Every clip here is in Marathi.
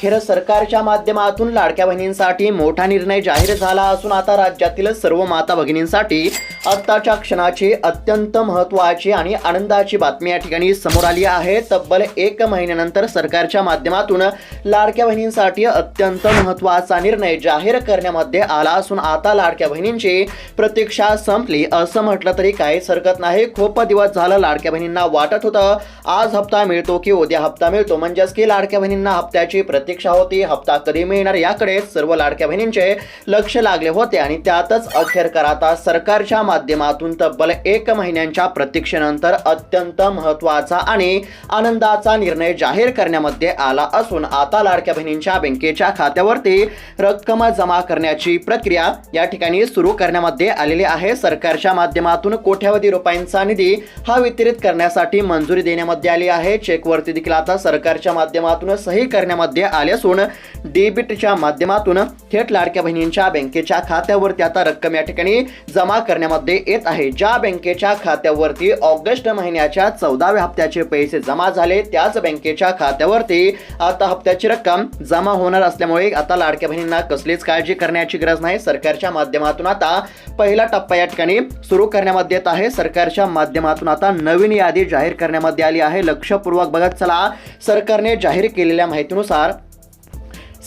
अखेर सरकारच्या माध्यमातून लाडक्या बहिणींसाठी मोठा निर्णय जाहीर झाला असून आता राज्यातील सर्व माता भगिनींसाठी आत्ताच्या क्षणाची अत्यंत महत्त्वाची आणि आनंदाची बातमी या ठिकाणी समोर आली आहे. तब्बल एक महिन्यानंतर सरकारच्या माध्यमातून लाडक्या बहिणींसाठी अत्यंत महत्त्वाचा निर्णय जाहीर करण्यामध्ये आला असून आता लाडक्या बहिणींची प्रतीक्षा संपली. असं म्हटलं तरी काहीच हरकत नाही. खूप दिवस झालं लाडक्या बहिणींना वाटत होतं आज हप्ता मिळतो की उद्या हप्ता मिळतो. म्हणजेच की लाडक्या बहिणींना हप्त्याची प्रतीक्षा होती. हप्ता कधी मिळणार याकडे सर्व लाडक्या बहिणींचे लक्ष लागले होते आणि त्यातच अखेरकर आता सरकारच्या माध्यमातून तब्बल एक महिन्यांच्या प्रतीक्षेनंतर अत्यंत महत्त्वाचा आणि आनंदाचा निर्णय जाहीर करण्यामध्ये आला असून आता लाडक्या बहिणींच्या बँकेच्या खात्यावरती रक्कम जमा करण्याची प्रक्रिया या ठिकाणी सुरू करण्यामध्ये आलेली आहे. सरकारच्या माध्यमातून कोट्यावधी रुपयांचा निधी हा वितरित करण्यासाठी मंजुरी देण्यामध्ये आली आहे. चेकवरती देखील आता सरकारच्या माध्यमातून सही करण्यामध्ये आले असून डेबिटच्या माध्यमातून थेट लाडक्या बहिणींच्या बँकेच्या खात्यावरती आता रक्कम या ठिकाणी जमा करण्यामध्ये येत आहे. ज्या बँकेच्या खात्यावरती ऑगस्ट महिन्याच्या चौदाव्या हप्त्याचे पैसे जमा झाले त्याच बँकेच्या खात्यावरती आता हप्त्याची रक्कम जमा होणार असल्यामुळे आता लाडक्या बहिणींना कसलीच काळजी करण्याची गरज नाही. सरकारच्या माध्यमातून आता पहिला टप्पा या ठिकाणी सुरू करण्यामध्ये येत आहे. सरकारच्या माध्यमातून आता नवीन यादी जाहीर करण्यामध्ये आली आहे. लक्षपूर्वक बघत चला. सरकारने जाहीर केलेल्या माहितीनुसार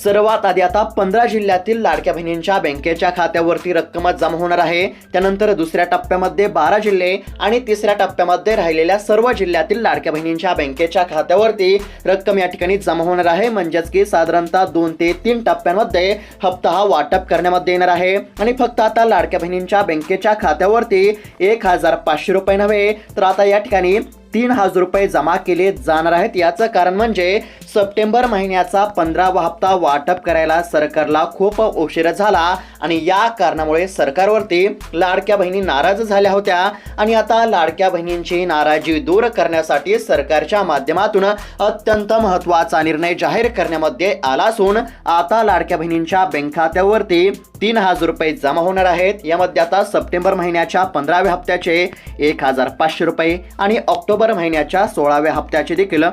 सर्वात आधी आता पंधरा जिल्ह्यातील लाडक्या बहिणींच्या बँकेच्या खात्यावरती रक्कम जमा होणार आहे. त्यानंतर दुसऱ्या टप्प्यामध्ये बारा जिल्हे आणि तिसऱ्या टप्प्यामध्ये राहिलेल्या सर्व जिल्ह्यातील लाडक्या बहिणींच्या बँकेच्या खात्यावरती रक्कम या ठिकाणी जमा होणार आहे. म्हणजेच की साधारणतः दोन ते तीन टप्प्यांमध्ये हप्ता हा वाटप करण्यामध्ये येणार आहे. आणि फक्त आता लाडक्या बहिणींच्या बँकेच्या खात्यावरती एक हजार पाचशे रुपये नव्हे तर आता या ठिकाणी तीन हजार रुपये जमा केले जाणार आहेत. याचं कारण म्हणजे सप्टेंबर महिन्याचा पंधरावा हप्ता वाटप करायला सरकारला खूप उशीर झाला आणि या कारणामुळे सरकारवरती लाडक्या बहिणी नाराज झाल्या होत्या. आणि आता लाडक्या बहिणींची नाराजी दूर करण्यासाठी सरकारच्या माध्यमातून अत्यंत महत्त्वाचा निर्णय जाहीर करण्यामध्ये आला असून आता लाडक्या बहिणींच्या बँक खात्यावरती तीन हजार रुपये जमा होणार आहेत. यामध्ये आता सप्टेंबर महिन्याच्या पंधराव्या हप्त्याचे एक हजार पाचशे रुपये आणि ऑक्टोबर महिन्याच्या सोळाव्या हप्त्याचे देखील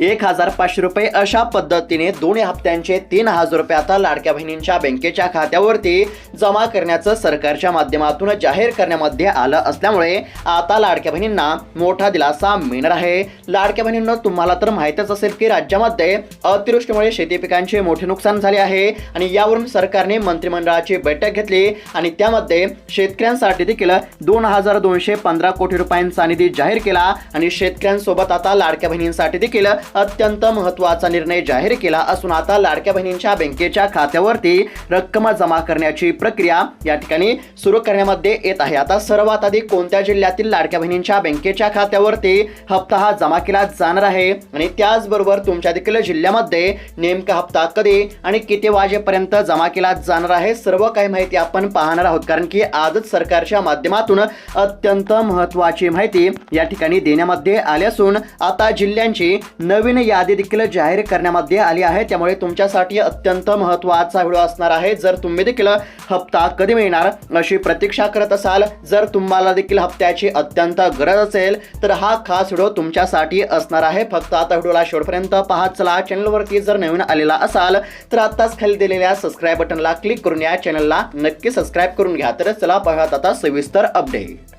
एक हजार पाचशे रुपये अशा पद्धतीने दोन हप्त्यांचे तीन हजार रुपये आता लाडक्या बहिणींच्या बँकेच्या खात्यावरती जमा करण्याचं सरकारच्या माध्यमातून जाहीर करण्यामध्ये आलं असल्यामुळे आता लाडक्या बहिणींना मोठा दिलासा मिळणार आहे. लाडक्या बहिणींना तुम्हाला तर माहीतच असेल की राज्यामध्ये अतिवृष्टीमुळे शेती पिकांचे मोठे नुकसान झाले आहे आणि यावरून सरकारने मंत्रिमंडळाची बैठक घेतली आणि त्यामध्ये शेतकऱ्यांसाठी देखील दोन हजार दोनशे पंधरा कोटी रुपयांचा निधी जाहीर केला आणि शेतकऱ्यांसोबत आता लाडक्या बहिणींसाठी देखील अत्यंत महत्त्वाचा निर्णय जाहीर केला असून आता लाडक्या बहिणींच्या बँकेच्या खात्यावरती रक्कम जमा करण्याची प्रक्रिया या ठिकाणी सुरू करण्यामध्ये येत आहे. आता सर्वात आधी कोणत्या जिल्ह्यातील लाडक्या बहिणींच्या बँकेच्या खात्यावरती हप्ता हा जमा केला जाणार आहे? आणि त्याचबरोबर तुमच्या देखील जिल्ह्यामध्ये नेमका हप्ता कधी आणि किती वाजेपर्यंत जमा केला जाणार आहे? सर्व काही माहिती आपण पाहणार आहोत. कारण की आजच सरकारच्या माध्यमातून अत्यंत महत्त्वाची माहिती या ठिकाणी देण्यामध्ये आली असून आता जिल्ह्यांची नवीन यादी देखील जाहीर करण्यामध्ये आली आहे. त्यामुळे तुमच्यासाठी अत्यंत महत्त्वाचा व्हिडिओ असणार आहे. जर तुम्ही देखील हप्ता कधी मिळणार अशी प्रतीक्षा करत असाल जर तुम्हाला देखील हप्त्याची अत्यंत गरज असेल तर हा खास व्हिडिओ तुमच्यासाठी असणार आहे. फक्त आता व्हिडिओला शेवटपर्यंत पाहत चला चॅनलवरती जर नवीन आलेला असाल तर आत्ताच खाली दिलेल्या सबस्क्राईब बटनला क्लिक करून या चॅनलला नक्की सबस्क्राईब करून घ्या. तर चला पाहत आता सविस्तर अपडेट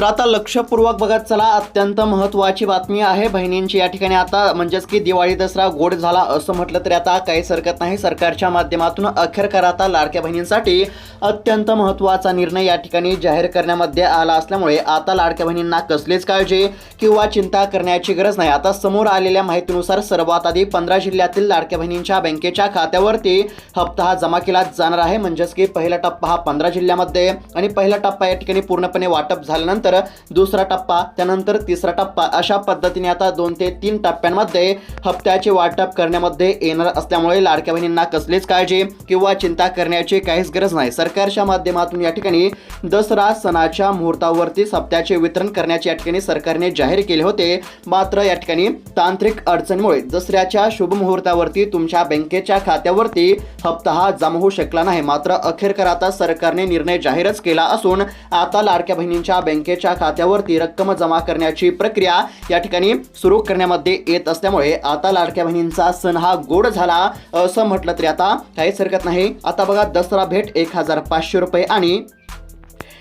तर आता लक्षपूर्वक बघत चला अत्यंत महत्त्वाची बातमी आहे बहिणींची या ठिकाणी. आता म्हणजेच की दिवाळी दसरा गोड झाला असं म्हटलं तरी आता काहीच हरकत नाही. सरकारच्या माध्यमातून अखेर आता लाडक्या बहिणींसाठी अत्यंत महत्त्वाचा निर्णय या ठिकाणी जाहीर करण्यामध्ये आला असल्यामुळे आता लाडक्या बहिणींना कसलीच काळजी किंवा चिंता करण्याची गरज नाही. आता समोर आलेल्या माहितीनुसार सर्वात आधी पंधरा जिल्ह्यातील लाडक्या बहिणींच्या बँकेच्या खात्यावरती हप्ता हा जमा केला जाणार आहे. म्हणजेच की पहिला टप्पा हा पंधरा जिल्ह्यामध्ये आणि पहिला टप्पा या ठिकाणी पूर्णपणे वाटप झाल्यानंतर दुसरा टप्पा त्यानंतर तिसरा टप्पा. अशा पद्धतीने आता दोन ते तीन टप्प्यांमध्ये हप्त्याचे वाटप करण्यामध्ये येणार असल्यामुळे लाडक्या बहिणींना कसलीच काळजी किंवा चिंता करण्याची काहीच गरज नाही. सरकारच्या माध्यमातून या ठिकाणी दसरा सणाच्या मुहूर्तावरतीच हप्त्याचे वितरण करण्याचे या ठिकाणी सरकारने जाहीर केले होते. मात्र या ठिकाणी तांत्रिक अडचणीमुळे दसऱ्याच्या शुभ मुहूर्तावरती तुमच्या बँकेच्या खात्यावरती हप्ता हा जमा होऊ शकला नाही. मात्र अखेरकर आता सरकारने निर्णय जाहीरच केला असून आता लाडक्या बहिणींच्या बँकेच्या बँकेच्या खात्यावरती रक्कम जमा करण्याची प्रक्रिया या ठिकाणी सुरू करण्यामध्ये येत असल्यामुळे आता लाडक्या बहिणींचा सण हा गोड झाला असं म्हटलं तरी आता काहीच हरकत नाही. आता बघा दसरा भेट एक हजार पाचशे रुपये आणि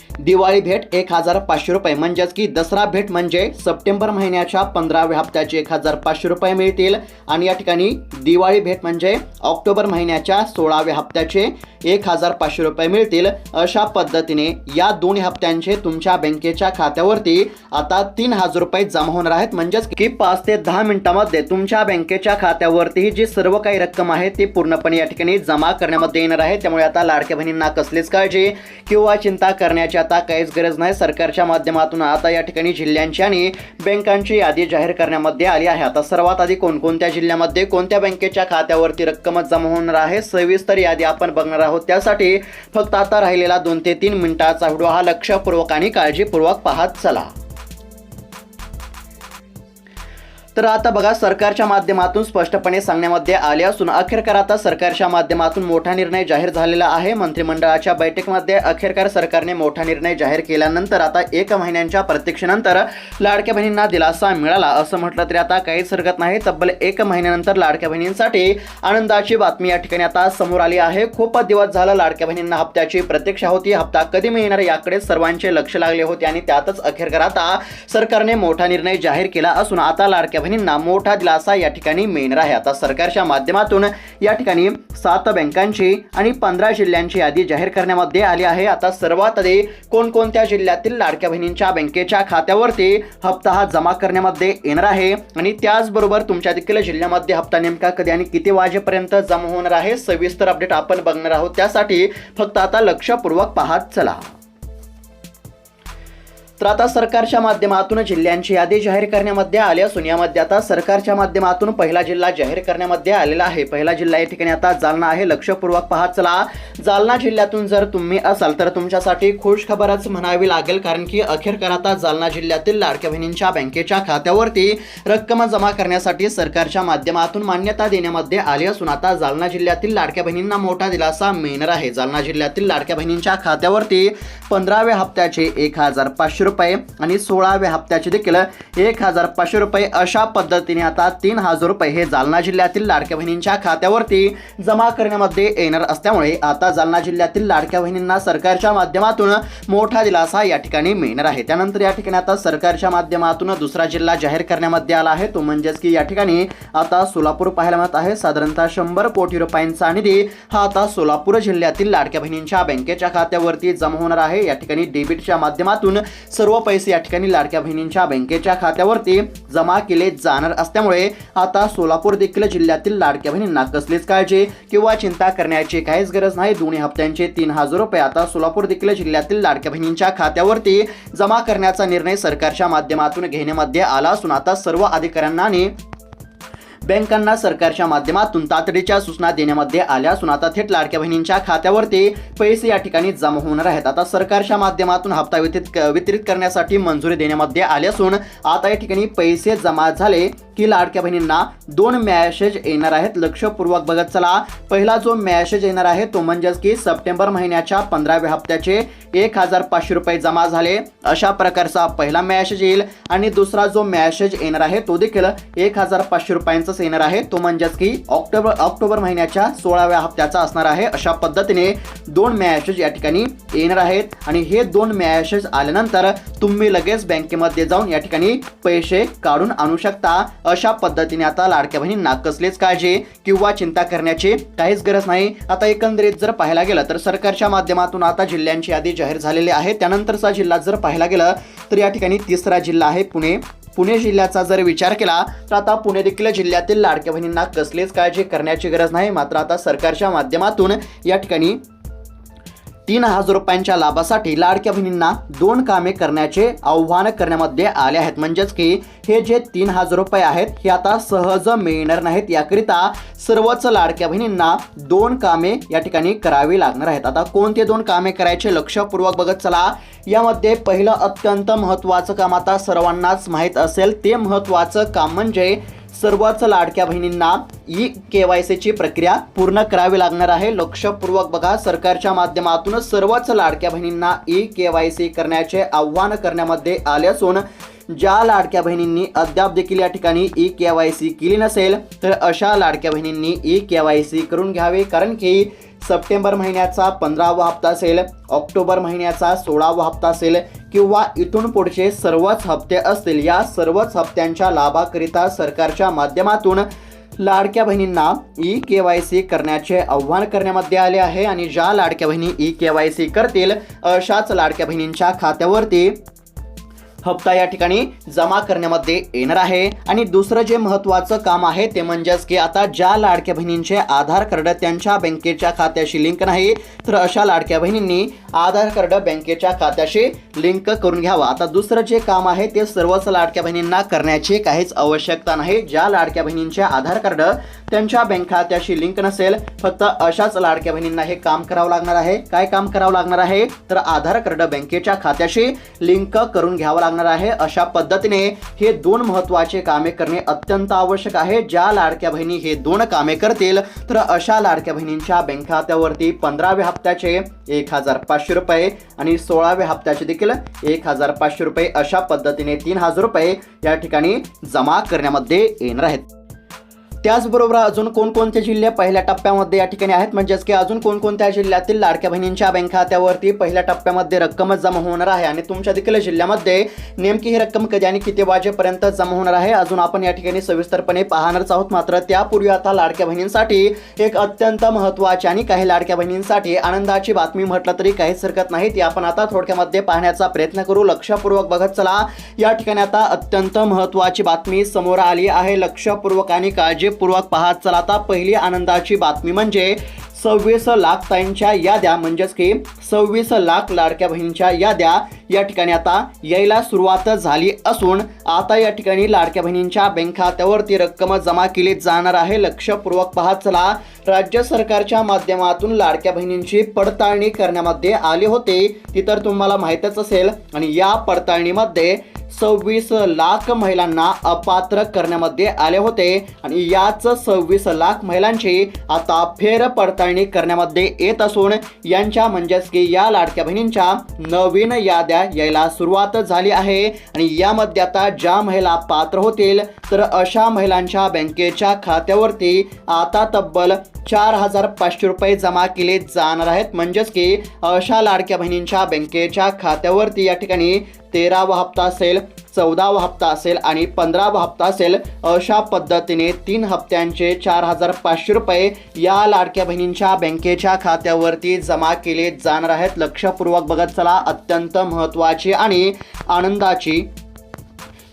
दिवाळी भेट एक हजार पाचशे रुपये. म्हणजेच की दसरा भेट म्हणजे सप्टेंबर महिन्याच्या पंधराव्या हप्त्याचे एक हजार पाचशे रुपये मिळतील. आणि या ठिकाणी दिवाळी भेट म्हणजे ऑक्टोबर महिन्याच्या सोळाव्या हप्त्याचे एक हजार पाचशे रुपये मिळतील. अशा पद्धतीने या दोन्ही हप्त्यांचे तुमच्या बँकेच्या खात्यावरती आता तीन हजार रुपये जमा होणार आहेत. म्हणजेच की पाच ते दहा मिनिटांमध्ये तुमच्या बँकेच्या खात्यावरती जी सर्व काही रक्कम आहे ती पूर्णपणे या ठिकाणी जमा करण्यामध्ये येणार आहे. त्यामुळे आता लाडक्या बहिणींना कसलीच काळजी किंवा चिंता करण्याच्या आता काहीच गरज नाही. सरकारच्या माध्यमातून आता या ठिकाणी जिल्ह्यांची आणि बँकांची यादी जाहीर करण्यामध्ये आली आहे. आता सर्वात आधी कोणकोणत्या जिल्ह्यामध्ये कोणत्या बँकेच्या खात्यावरती रक्कम जमा होणार आहे सविस्तर यादी आपण बघणार आहोत. त्यासाठी फक्त आता राहिलेला दोन ते तीन मिनिटाचा व्हिडिओ हा लक्षपूर्वक आणि काळजीपूर्वक पाहत चला. तर आता बघा सरकारच्या माध्यमातून स्पष्टपणे सांगण्यामध्ये आले असून अखेरकार आता सरकारच्या माध्यमातून मोठा निर्णय जाहीर झालेला आहे. मंत्रिमंडळाच्या बैठकीमध्ये अखेरकार सरकारने मोठा निर्णय जाहीर केल्यानंतर आता एक महिन्यांच्या प्रतीक्षेनंतर लाडक्या बहिणींना दिलासा मिळाला असं म्हटलं तरी आता काहीच हरकत नाही. तब्बल एक महिन्यानंतर लाडक्या बहिणींसाठी आनंदाची बातमी या ठिकाणी आता समोर आली आहे. खूप दिवस झालं लाडक्या बहिणींना हप्त्याची प्रतीक्षा होती. हप्ता कधी मिळणार याकडे सर्वांचे लक्ष लागले होते आणि त्यातच अखेरकार आता सरकारने मोठा निर्णय जाहीर केला असून आता लाडक्या बहिणींना मोठा दिलासा या ठिकाणी मिळणार आहे. आता सरकारच्या माध्यमातून या ठिकाणी सात बँकांची आणि पंधरा जिल्ह्यांची यादी जाहीर करण्यामध्ये आली आहे. आता सर्वात आधी कोणकोणत्या जिल्ह्यातील लाडक्या बहिणींच्या बँकेच्या खात्यावरती हप्ता हा जमा करण्यामध्ये येणार आहे? आणि त्याचबरोबर तुमच्या देखील जिल्ह्यामध्ये हप्ता नेमका कधी आणि किती वाजेपर्यंत जमा होणार आहे? सविस्तर अपडेट आपण बघणार आहोत. त्यासाठी फक्त आता लक्षपूर्वक पाहत चला. तर आता सरकारच्या माध्यमातून जिल्ह्यांची यादी जाहीर करण्यामध्ये आली असून यामध्ये आता सरकारच्या माध्यमातून पहिला जिल्हा जाहीर करण्यामध्ये आलेला आहे. पहिला जिल्हा या ठिकाणी आता जालना आहे. लक्षपूर्वक पाहत चला. जालना जिल्ह्यातून जर तुम्ही असाल तर तुमच्यासाठी खुश खबरच म्हणावी लागेल कारण की अखेरकर आता जालना जिल्ह्यातील लाडक्या बहिणींच्या बँकेच्या खात्यावरती रक्कम जमा करण्यासाठी सरकारच्या माध्यमातून मान्यता देण्यामध्ये आली असून आता जालना जिल्ह्यातील लाडक्या बहिणींना मोठा दिलासा मिळणार आहे. जालना जिल्ह्यातील लाडक्या बहिणींच्या खात्यावरती पंधराव्या हप्त्याचे एक हजार पाचशे रुपये आणि सोळाव्या हप्त्याचे देखील एक हजार पाचशे रुपये अशा पद्धतीने आता तीन हजार रुपये हे जालना जिल्ह्यातील लाडक्या बहिणींच्या खात्यावरती जमा करण्यामध्ये येणार असल्यामुळे आता जालना जिल्ह्यातील लाडक्या बहिणींना सरकारच्या माध्यमातून मोठा दिलासा या ठिकाणी मिळणार आहे. त्यानंतर या ठिकाणी आता सरकारच्या माध्यमातून दुसरा जिल्हा जाहीर करण्यामध्ये आला आहे. तो म्हणजेच की या ठिकाणी आता सोलापूर पाहायला मिळत आहे. साधारणतः शंभर कोटी रुपयांचा निधी हा आता सोलापूर जिल्ह्यातील लाडक्या बहिणींच्या बँकेच्या खात्यावरती जमा होणार आहे. या ठिकाणी डेबिटच्या माध्यमातून सर्व पैसे या ठिकाणी लाडक्या बहिणींच्या बँकेच्या खात्यावरती जमा केले जाणार असल्यामुळे आता सोलापूर देखील जिल्ह्यातील लाडक्या बहिणींना कसलीच काळजी किंवा चिंता करण्याची काहीच गरज नाही. दोन्ही हप्त्यांचे तीन हजार रुपये आता सोलापूर देखील जिल्ह्यातील लाडक्या बहिणींच्या खात्यावरती जमा करण्याचा निर्णय सरकारच्या माध्यमातून घेण्यामध्ये आला असून आता सर्व अधिकाऱ्यांना आणि बँकांना सरकारच्या माध्यमातून तातडीच्या सूचना देण्यामध्ये आल्या असून आता थेट लाडक्या बहिणींच्या खात्यावरती पैसे या ठिकाणी जमा होणार आहेत. आता सरकारच्या माध्यमातून हप्ता वितरित वितरित करण्यासाठी मंजुरी देण्यामध्ये आली असून आता या ठिकाणी पैसे जमा झाले की लाडक्या बहिणींना दोन मॅसेज येणार आहेत. लक्षपूर्वक बघत चला. पहिला जो मॅसेज येणार आहे तो म्हणजेच की सप्टेंबर महिन्याच्या पंधराव्या हप्त्याचे एक हजार पाचशे रुपये जमा झाले. अशा प्रकारचा पहिला मॅसेज येईल. आणि दुसरा जो मॅसेज येणार आहे तो देखील एक हजार पाचशे येणार आहे. तो म्हणजेच की ऑक्टोबर ऑक्टोबर महिन्याच्या सोळाव्या हप्त्याचा असणार आहे. अशा पद्धतीने दोन मॅसेज या ठिकाणी येणार आहेत. आणि हे दोन मॅसेज आल्यानंतर तुम्ही लगेच बँकेमध्ये जाऊन या ठिकाणी पैसे काढून आणू शकता. अशा पद्धतीने आता लाडक्या बहिणी नाकसलेच काळजी किंवा चिंता करण्याची काहीच गरज नाही. आता एकंदरीत जर पाहायला गेलं तर सरकारच्या माध्यमातून आता जिल्ह्यांची यादी जाहीर झालेली आहे. त्यानंतरचा जिल्हा जर पाहायला गेलं तर या ठिकाणी तिसरा जिल्हा आहे पुणे. पुणे जिल्ह्याचा जर विचार केला तर आता पुणे देखील जिल्ह्यातील लाडक्या बहिणींना कसलीच काळजी करण्याची गरज नाही. मात्र आता सरकारच्या माध्यमातून या ठिकाणी तीन हजार रुपयांच्या लाभासाठी लाडक्या बहिणींना दोन कामे करण्याचे आव्हान करण्यामध्ये आले आहेत. म्हणजेच की हे जे तीन हजार रुपये आहेत हे आता सहज मिळणार नाहीत. याकरिता सर्वच लाडक्या बहिणींना दोन कामे या ठिकाणी करावी लागणार आहेत. आता कोणते दोन कामे करायचे लक्षपूर्वक बघत चला. यामध्ये पहिलं अत्यंत महत्त्वाचं काम आता सर्वांनाच माहीत असेल. ते महत्त्वाचं काम म्हणजे सर्वच लाडक्या बहिणींना ई के वाय सीची प्रक्रिया पूर्ण करावी लागणार आहे. लक्षपूर्वक बघा सरकारच्या माध्यमातून सर्वच लाडक्या बहिणींना ई के वाय सी करण्याचे आव्हान करण्यामध्ये आले असून ज्या लाडक्या बहिणींनी अद्याप देखील या ठिकाणी ई के वाय सी केली नसेल तर अशा लाडक्या बहिणींनी ई के वाय सी करून घ्यावे. कारण की सप्टेंबर महिन्याचा पंधरावा हप्ता असेल ऑक्टोबर महिन्याचा सोळावा हप्ता असेल किंवा इथून पुढचे सर्वच हप्ते असतील या सर्वच हप्त्यांच्या लाभाकरिता सरकारच्या माध्यमातून लाडक्या बहिणींना ई के वाय सी करण्याचे आव्हान करण्यामध्ये आले आहे. आणि ज्या लाडक्या बहिणी ई के वाय सी करतील अशाच लाडक्या बहिणींच्या खात्यावरती हप्ता या ठिकाणी जमा करण्यामध्ये येणार आहे. आणि दुसरं जे महत्त्वाचं काम आहे ते म्हणजेच की आता ज्या लाडक्या बहिणींचे आधार कार्ड त्यांच्या बँकेच्या खात्याशी लिंक नाही तर अशा लाडक्या बहिणींनी आधार कार्ड बँकेच्या खात्याशी लिंक करून घ्यावं. आता दुसरं जे काम आहे ते सर्वच लाडक्या बहिणींना करण्याची काहीच आवश्यकता नाही. ज्या लाडक्या बहिणींचे आधार कार्ड त्यांच्या बँक खात्याशी लिंक नसेल फक्त अशाच लाडक्या बहिणींना हे काम करावं लागणार आहे. काय काम करावं लागणार आहे? तर आधार कार्ड बँकेच्या खात्याशी लिंक करून घ्यावं लागणार आहे. अशा पद्धतीने हे दोन महत्त्वाचे कामे करणे अत्यंत आवश्यक आहे. ज्या लाडक्या बहिणी हे दोन कामे करतील तर अशा लाडक्या बहिणींच्या बँक खात्यावरती पंधराव्या हप्त्याचे एक हजार पाचशे रुपये आणि सोळाव्या हप्त्याचे देखील एक हजार पाचशे रुपये अशा पद्धतीने तीन हजार रुपये या ठिकाणी जमा करण्यामध्ये येणार आहेत. त्याचबरोबर अजून कोणकोणते जिल्हे पहिल्या टप्प्यामध्ये या ठिकाणी आहेत? म्हणजेच की अजून कोणकोणत्या जिल्ह्यातील लाडक्या बहिणींच्या बँक खात्यावरती पहिल्या टप्प्यामध्ये रक्कम जमा होणार आहे? आणि तुमच्या देखील जिल्ह्यामध्ये नेमकी ही रक्कम कधी आणि किती वाजेपर्यंत जमा होणार आहे? अजून आपण या ठिकाणी सविस्तरपणे पाहणारच आहोत. मात्र त्यापूर्वी आता लाडक्या बहिणींसाठी एक अत्यंत महत्त्वाची आणि काही लाडक्या बहिणींसाठी आनंदाची बातमी म्हटलं तरी काहीच हरकत नाही. ती आपण आता थोडक्यामध्ये पाहण्याचा प्रयत्न करू. लक्षपूर्वक बघत चला. या ठिकाणी आता अत्यंत महत्त्वाची बातमी समोर आली आहे. लक्षपूर्वक आणि काळजी काळजीपूर्वक पाहत चला. आता पहिली आनंदाची बातमी म्हणजे सव्वीस लाख ताईंच्या याद्या म्हणजेच की सव्वीस लाख लाडक्या बहिणींच्या याद्या या ठिकाणी आता यायला सुरुवात झाली असून आता या ठिकाणी लाडक्या बहिणींच्या बँक खात्यावरती रक्कम जमा केली जाणार आहे. लक्षपूर्वक पाहत चला. राज्य सरकारच्या माध्यमातून लाडक्या बहिणींची पडताळणी करण्यामध्ये आले होते. ती तर तुम्हाला माहीतच असेल. आणि या पडताळणीमध्ये सव्वीस लाख महिलांना अपात्र करण्यामध्ये आले होते. आणि याच सव्वीस लाख महिलांची आता फेर पडताळणी करण्यामध्ये येत असून यांच्या म्हणजेच की या लाडक्या बहिणींच्या नवीन याद्या यायला सुरुवात झाली आहे. आणि यामध्ये आता ज्या महिला पात्र होतील तर अशा महिलांच्या बँकेच्या खात्यावरती आता तब्बल चार हजार पाचशे रुपये जमा केले जाणार आहेत. म्हणजेच की अशा लाडक्या बहिणींच्या बँकेच्या खात्यावरती या ठिकाणी तेरावा हप्ता असेल चौदावा हप्ता असेल आणि पंधरावा हप्ता असेल अशा पद्धतीने तीन हप्त्यांचे चार हजार पाचशे रुपये या लाडक्या बहिणींच्या बँकेच्या खात्यावरती जमा केले जाणार आहेत. लक्षपूर्वक बघत चला अत्यंत महत्त्वाची आणि आनंदाची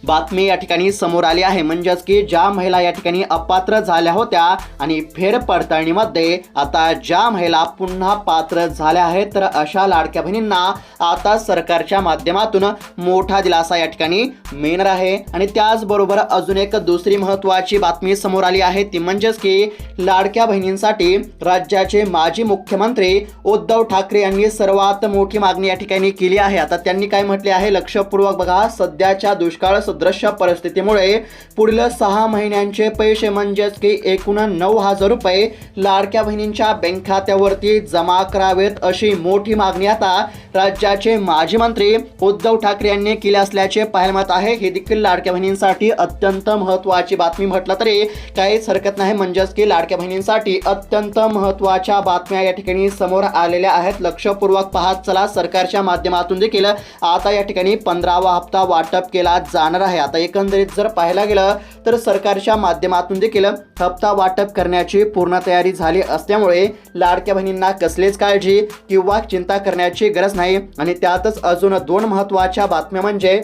बातमी या ठिकाणी समोर आली आहे. म्हणजेच की ज्या महिला या ठिकाणी अपात्र झाल्या होत्या आणि फेर पडताळणीमध्ये आता ज्या महिला पुन्हा पात्र झाल्या आहेत तर अशा लाडक्या बहिणींना आता सरकारच्या माध्यमातून मोठा दिलासा या ठिकाणी मिळणार आहे. आणि त्याचबरोबर अजून एक दुसरी महत्त्वाची बातमी समोर आली आहे. ती म्हणजेच की लाडक्या बहिणींसाठी राज्याचे माजी मुख्यमंत्री उद्धव ठाकरे यांनी सर्वात मोठी मागणी या ठिकाणी केली आहे. आता त्यांनी काय म्हटले आहे? लक्षपूर्वक बघा. सध्याच्या दुष्काळ सदृश्य परिस्थितीमुळे पुढील सहा महिन्यांचे पैसे म्हणजेच की एकूण नऊ हजार रुपये लाडक्या बहिणींच्या बँक खात्यावरती जमा करावेत अशी मोठी मागणी आता राज्याचे माजी मंत्री उद्धव ठाकरे यांनी केली असल्याचे पाहायला आहे. हे देखील लाडक्या बहिणींसाठी अत्यंत महत्त्वाची बातमी. म्हटलं तरी काहीच हरकत नाही. म्हणजेच की लाडक्या बहिणींसाठी अत्यंत महत्त्वाच्या बातम्या या ठिकाणी समोर आलेल्या आहेत. लक्षपूर्वक पाहत चला. सरकारच्या माध्यमातून देखील आता या ठिकाणी पंधरावा हप्ता वाटप केला जाणार आहे. आता एकंदरीत जर पाहायला गेलं तर सरकारच्या माध्यमातून देखील हप्ता वाटप करण्याची पूर्ण तयारी झाली असल्यामुळे लाडक्या बहिणींना कसलीच काळजी किंवा चिंता करण्याची गरज नाही. आणि त्यातच अजून दोन महत्त्वाच्या बातम्या म्हणजे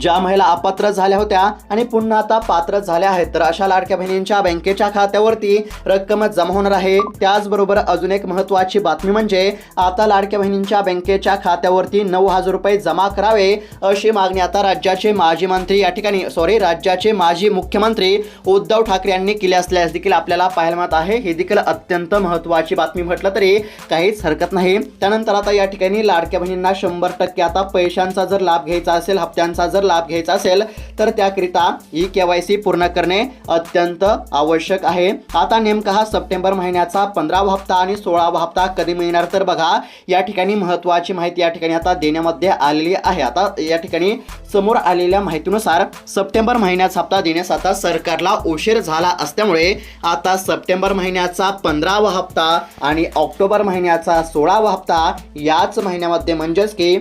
ज्या महिला अपात्र झाल्या होत्या आणि पुन्हा आता पात्र झाल्या आहेत तर अशा लाडक्या बहिणींच्या बँकेच्या खात्यावरती रक्कम जमा होणार आहे. त्याचबरोबर अजून एक महत्त्वाची बातमी म्हणजे आता लाडक्या बहिणींच्या बँकेच्या खात्यावरती नऊ हजार रुपये जमा करावे अशी मागणी आता राज्याचे माजी मंत्री या ठिकाणी सॉरी राज्याचे माजी मुख्यमंत्री उद्धव ठाकरे यांनी केली असल्यास देखील आपल्याला पाहायला मिळत आहे. हे देखील अत्यंत महत्त्वाची बातमी म्हटलं तरी काहीच हरकत नाही. त्यानंतर आता या ठिकाणी लाडक्या बहिणींना शंभर टक्के आता पैशांचा जर लाभ घ्यायचा असेल हप्त्यांचा जर लाभ घ्यायचा असेल तर त्याकरिता ई के वाय सी पूर्ण करणे अत्यंत आवश्यक आहे. आता नेमका हा सप्टेंबर महिन्याचा पंधरावा हप्ता आणि सोळावा हप्ता कधी मिळणार तर बघा या ठिकाणी महत्त्वाची माहिती या ठिकाणी आता देण्यामध्ये आलेली आहे. आता या ठिकाणी समोर आलेल्या माहितीनुसार सप्टेंबर महिन्याचा हप्ता देण्यास आता सरकारला उशीर झाला असल्यामुळे आता सप्टेंबर महिन्याचा पंधरावा हप्ता आणि ऑक्टोबर महिन्याचा सोळावा हप्ता याच महिन्यामध्ये म्हणजेच की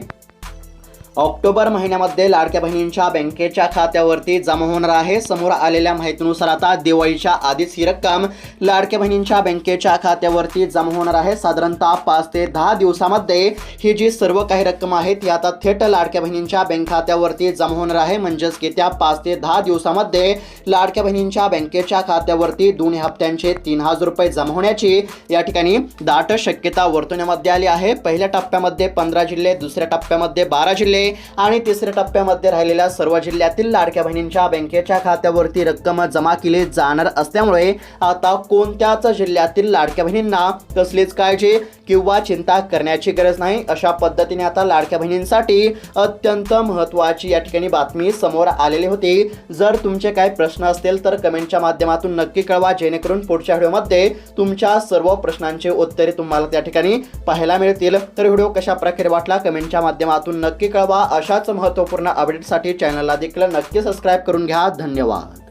ऑक्टोबर महिन्यामध्ये लाडक्या बहिणींच्या बँकेच्या खात्यावरती जमा होणार आहे. समोर आलेल्या माहितीनुसार आता दिवाळीच्या आधीच ही रक्कम लाडक्या बहिणींच्या बँकेच्या खात्यावरती जमा होणार आहे. साधारणतः पाच ते दहा दिवसामध्ये ही जी सर्व काही रक्कम आहे ती आता थेट लाडक्या बहिणींच्या बँक खात्यावरती जमा होणार आहे. म्हणजेच की त्या पाच ते दहा दिवसामध्ये लाडक्या बहिणींच्या बँकेच्या खात्यावरती दोन्ही हप्त्यांचे तीन हजार रुपये जमा होण्याची या ठिकाणी दाट शक्यता वर्तवण्यामध्ये आली आहे. पहिल्या टप्प्यामध्ये पंधरा जिल्हे दुसऱ्या टप्प्यामध्ये बारा जिल्हे. आणि तिसऱ्या टप्प्यामध्ये राहिलेल्या सर्व जिल्ह्यातील लाडक्या बहिणींच्या बँकेच्या खात्यावरती रक्कम जमा केली जाणार असल्यामुळे आता कोणत्याच जिल्ह्यातील लाडक्या बहिणींना कसलीच काळजी किंवा चिंता करण्याची गरज नाही. अशा पद्धतीने आता लाडक्या बहिणींसाठी अत्यंत महत्त्वाची या ठिकाणी बातमी समोर आलेली होती. जर तुमचे काही प्रश्न असतील तर कमेंटच्या माध्यमातून नक्की कळवा जेणेकरून पुढच्या व्हिडिओमध्ये तुमच्या सर्व प्रश्नांचे उत्तरे तुम्हाला त्या ठिकाणी पाहायला मिळतील. तर व्हिडिओ कशा प्रकारे वाटला? कमेंटच्या माध्यमातून नक्की कळवा. अशाच महत्त्वपूर्ण अपडेटसाठी चॅनलला देखील नक्की सबस्क्राईब करून घ्या. धन्यवाद.